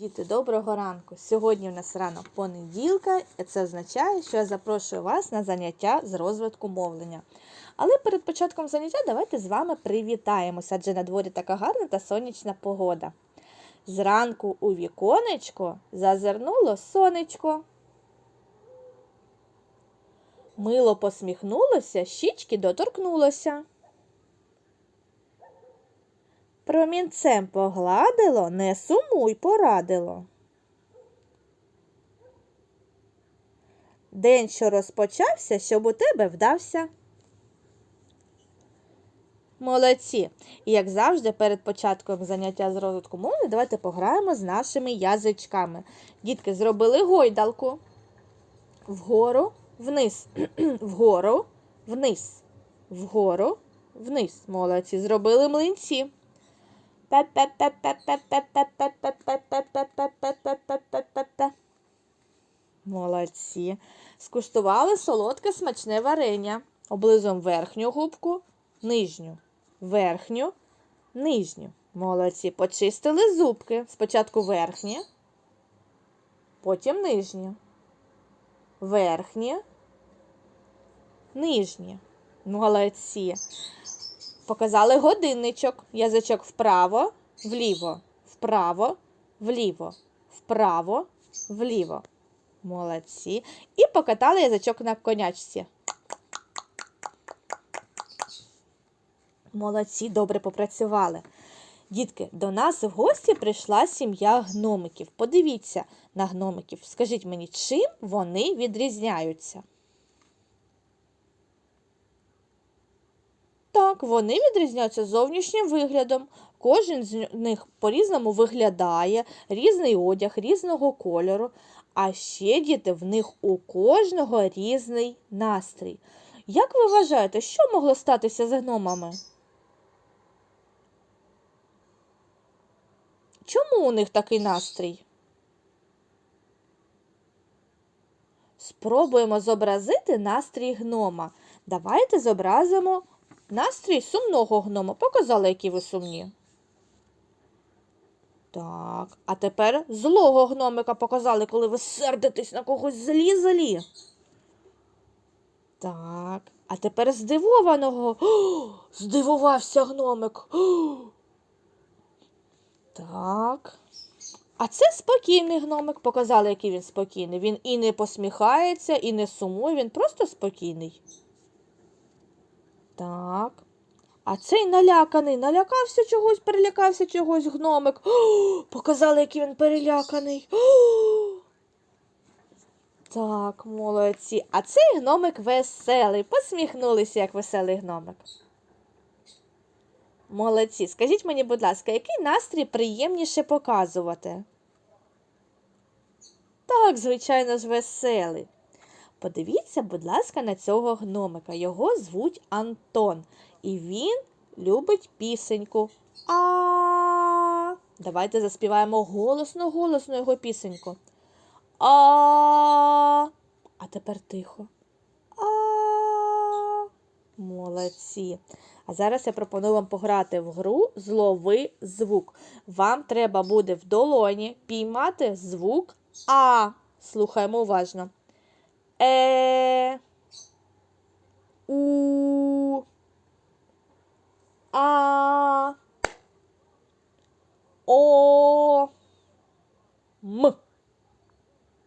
Діти, доброго ранку! Сьогодні у нас ранок понеділка, і це означає, що я запрошую вас на заняття з розвитку мовлення. Але перед початком заняття давайте з вами привітаємося, адже на дворі така гарна та сонячна погода. Зранку у віконечко зазирнуло сонечко. Мило посміхнулося, щічки доторкнулося. Промінцем погладило, не сумуй порадило. День, що розпочався, щоб у тебе вдався. Молодці! І як завжди, перед початком заняття з розвитку мови, давайте пограємо з нашими язичками. Дітки зробили гойдалку. Вгору, вниз, вгору, вниз, вгору, вниз. Молодці. Зробили млинці. Молодці. Скуштували солодке смачне варення. Облизом верхню губку, нижню, верхню, нижню. Молодці. Почистили зубки. Спочатку верхні, потім нижні. Верхні, нижні. Молодці. Показали годинничок. Язичок вправо, вліво, вправо, вліво, вправо, вліво. Молодці. І покатали язичок на конячці. Молодці, добре попрацювали. Дітки, до нас в гості прийшла сім'я гномиків. Подивіться на гномиків. Скажіть мені, чим вони відрізняються? Так, вони відрізняються зовнішнім виглядом. Кожен з них по-різному виглядає, різний одяг, різного кольору. А ще діти в них у кожного різний настрій. Як ви вважаєте, що могло статися з гномами? Чому у них такий настрій? Спробуємо зобразити настрій гнома. Давайте зобразимо Настрій сумного гнома. Показали, які ви сумні. Так, а тепер злого гномика показали, коли ви сердитесь на когось злі-злі. Так, а тепер здивованого. О, здивувався гномик. О! Так. А це спокійний гномик. Показали, який він спокійний. Він і не посміхається, і не сумує, він просто спокійний. Так. А цей наляканий, налякався чогось, перелякався чогось гномик. О, показали, який він переляканий. О! Так, молодці. А цей гномик веселий. Посміхнулися, як веселий гномик. Молодці. Скажіть мені, будь ласка, який настрій приємніше показувати? Так, звичайно ж, веселий. Подивіться, будь ласка, на цього гномика. Його звуть Антон. І він любить пісеньку. А. Давайте заспіваємо голосно, голосно його пісеньку. А. А тепер тихо. А. Молодці. А зараз я пропоную вам пограти в гру злови звук. Вам треба буде в долоні піймати звук А. Слухаємо уважно. E U A O M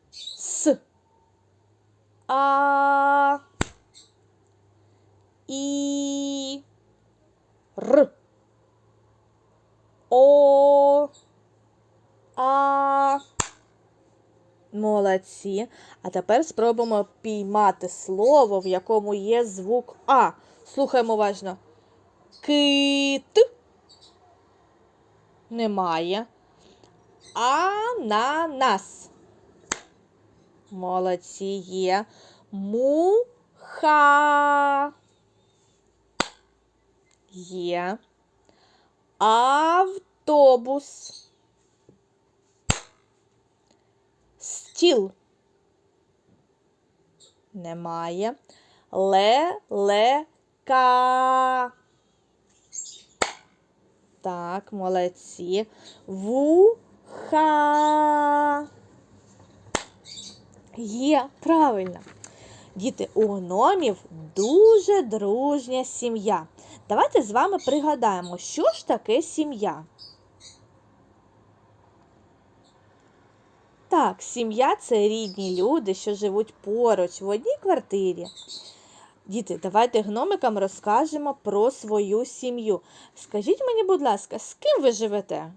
S A Молодці. А тепер спробуємо піймати слово, в якому є звук А. Слухаємо уважно. Кит. Немає. Ананас. Молодці є. Муха. Є. Автобус. Стіл. Немає. Ле-ле-ка. Так, молодці. Вуха. Є, правильно. Діти, у гномів дуже дружня сім'я. Давайте з вами пригадаємо, що ж таке сім'я. Так, сім'я це рідні люди, що живуть поруч в одній квартирі. Діти, давайте гномикам розкажемо про свою сім'ю. Скажіть мені, будь ласка, з ким ви живете?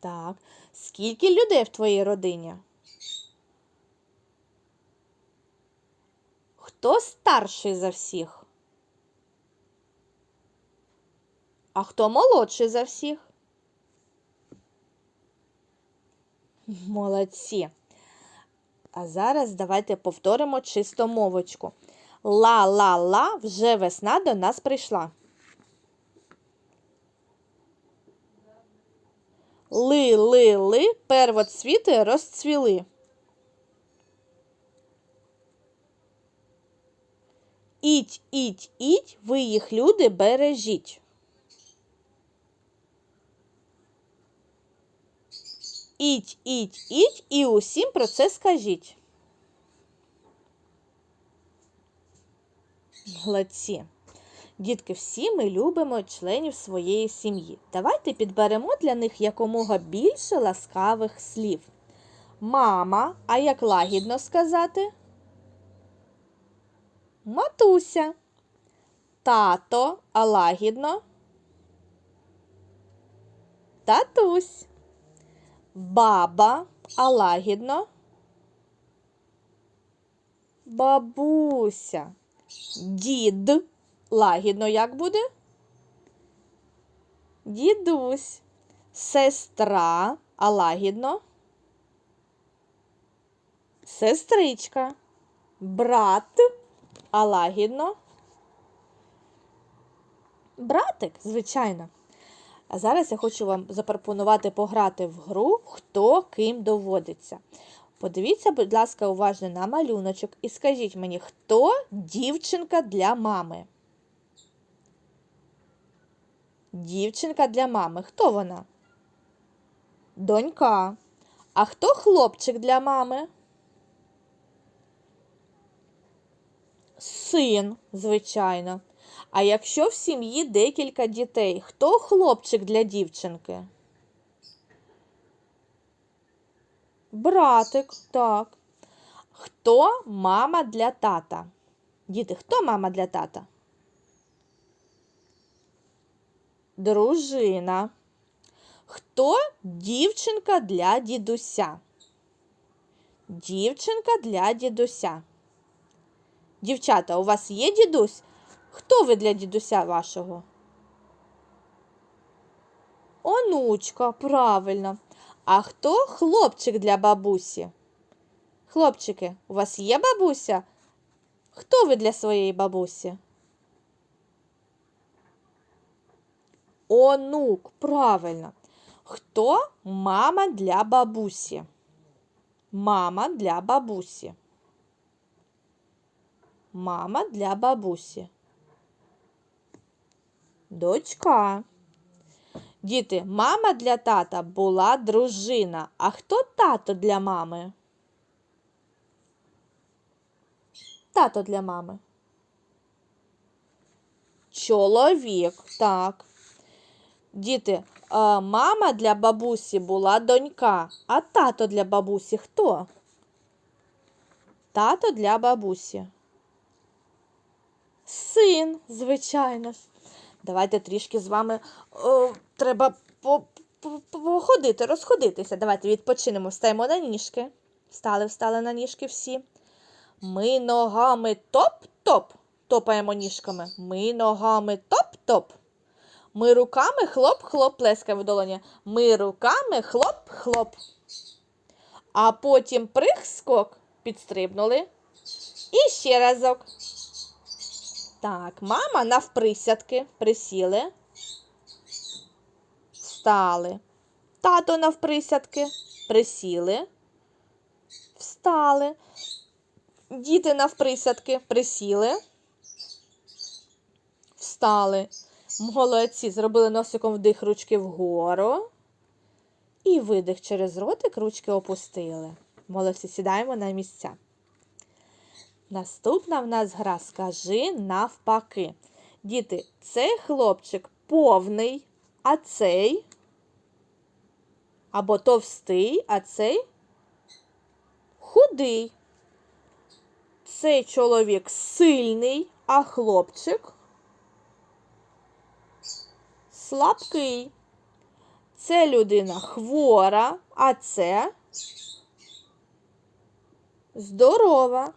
Так, скільки людей в твоїй родині? Хто старший за всіх? А хто молодший за всіх? Молодці. А зараз давайте повторимо чистомовочку. Ла-ла-ла, вже весна до нас прийшла. Ли-ли-ли, первоцвіти розцвіли. Іть, іть, іть, ви їх люди бережіть. Іть, іть, іть і усім про це скажіть. Молодці. Дітки, всі ми любимо членів своєї сім'ї. Давайте підберемо для них якомога більше ласкавих слів. Мама, а як лагідно сказати? Матуся. Тато, а лагідно? Татусь. Баба, а лагідно? Бабуся. Дід. Лагідно як буде? Дідусь. Сестра, а лагідно? Сестричка. Брат, а лагідно? Братик, звичайно. А зараз я хочу вам запропонувати пограти в гру Хто ким доводиться. Подивіться, будь ласка, уважно на малюночок і скажіть мені, хто дівчинка для мами? Дівчинка для мами. Хто вона? Донька. А хто хлопчик для мами? Син, звичайно. А якщо в сім'ї декілька дітей, хто хлопчик для дівчинки? Братик, так. Хто мама для тата? Діти, хто мама для тата? Дружина. Хто дівчинка для дідуся? Дівчинка для дідуся. Дівчата, у вас є дідусь? Хто ви для дідуся вашого? Онучка, правильно. А хто хлопчик для бабусі? Хлопчики, у вас є бабуся? Хто ви для своєї бабусі? Онук, правильно. Хто мама для бабусі? Мама для бабусі. Мама для бабусі. Дочка. Діти, мама для тата була дружина. А хто тато для мами? Тато для мами. Чоловік, так. Діти, мама для бабусі була донька, а тато для бабусі хто? Тато для бабусі. Син, звичайно ж. Давайте трішки з вами о, треба по- по- походити, розходитися. Давайте відпочинемо, встаємо на ніжки. Встали, встали на ніжки всі. Ми ногами топ-топ. Топаємо ніжками. Ми ногами топ-топ. Ми руками хлоп-хлоп, плескаємо в долоні. Ми руками хлоп-хлоп. А потім прих-скок, підстрибнули. І ще разок. Так, мама навприсядки присіли. Встали. Тато навприсядки присіли. Встали. Діти навприсядки присіли. Встали. Молодці. Зробили носиком вдих ручки вгору. І видих через ротик, ручки опустили. Молодці, сідаємо на місця. Наступна в нас гра скажи навпаки. Діти, цей хлопчик повний, а цей або товстий, а цей худий. Цей чоловік сильний, а хлопчик слабкий. Це людина хвора, а це здорова.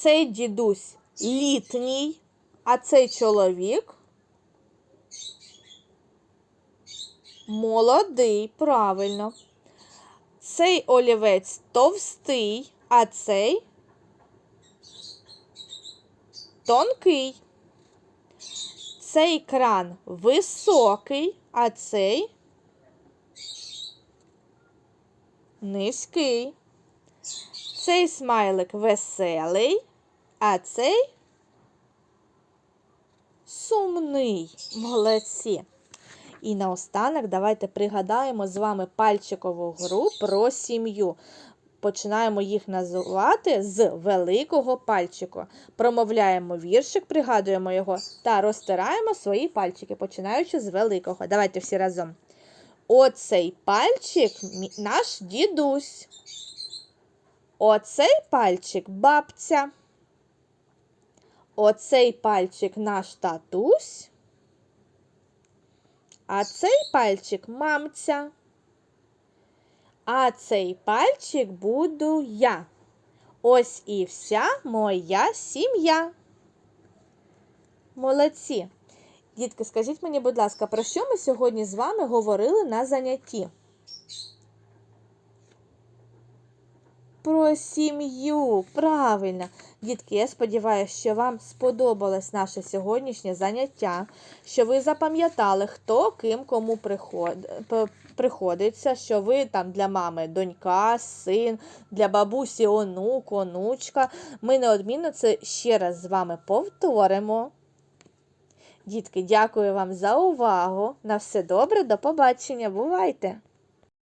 Цей дідусь літній, а цей чоловік молодий, правильно. Цей олівець товстий, а цей тонкий. Цей кран високий, а цей низький. Цей смайлик веселий, а цей сумний. Молодці. І наостанок давайте пригадаємо з вами пальчикову гру про сім'ю. Починаємо їх називати з великого пальчику. Промовляємо віршик, пригадуємо його та розтираємо свої пальчики, починаючи з великого. Давайте всі разом. Оцей пальчик наш дідусь. Оцей пальчик бабця. Оцей пальчик наш татусь. А цей пальчик мамця. А цей пальчик буду я. Ось і вся моя сім'я. Молодці. Дітки, скажіть мені, будь ласка, про що ми сьогодні з вами говорили на занятті? Про сім'ю. Правильно. Дітки, я сподіваюся, що вам сподобалось наше сьогоднішнє заняття, що ви запам'ятали, хто ким кому приход... приходиться, що ви там для мами донька, син, для бабусі онук, онучка. Ми неодмінно це ще раз з вами повторимо. Дітки, дякую вам за увагу. На все добре, до побачення. Бувайте!